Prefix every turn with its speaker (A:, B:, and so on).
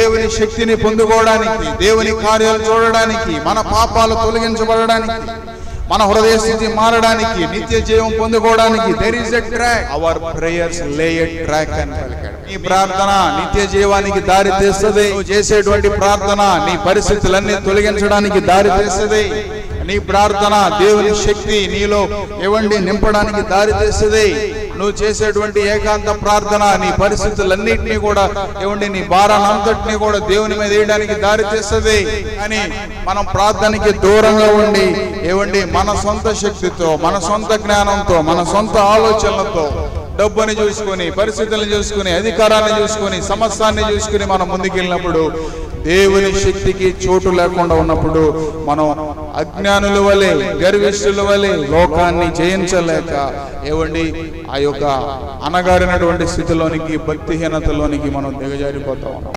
A: దేవుని శక్తిని పొందుకోవడానికి దేవుని కార్యాలు చూడడానికి మన పాపాలు తొలగించబడడానికి మన హృదయ స్థితి మారడానికి నిత్య జీవం పొందుకోవడానికి there is a track our prayers lay a track అని పలికాడు నీ ప్రార్థన నిత్య జీవానికి దారి తీస్తుంది. నువ్వు చేసేటువంటి ప్రార్థన నీ పరిస్థితులన్నీ తొలగించడానికి దారి తీస్తుంది. నీ ప్రార్థన దేవుని శక్తి నీలో ఇవ్వండి నింపడానికి దారి తీస్తుంది. నువ్వు చేసేటువంటి ఏకాంత ప్రార్థన నీ పరిస్థితులన్నింటినీ కూడా ఇవ్వండి నీ భారానంతటినీ కూడా దేవుని మీద వేయడానికి దారి చేస్తుంది అని మనం ప్రార్థనకి దూరంగా ఉండి ఇవ్వండి మన సొంత శక్తితో మన సొంత జ్ఞానంతో మన సొంత ఆలోచనలతో డబ్బుని చూసుకొని పరిస్థితులను చూసుకొని అధికారాన్ని చూసుకొని సమస్తాన్ని చూసుకొని మనం ముందుకెళ్ళినప్పుడు దేవుని శక్తికి చోటు లేకుండా ఉన్నప్పుడు మనం అజ్ఞానుల వలె గర్విష్ఠుల వలె లోకాన్ని జయించలేక ఏవండి? ఆ యొక్క అనగారినటువంటి స్థితిలోనికి భక్తిహీనతలోనికి మనం దిగజారిపోతా ఉన్నాం.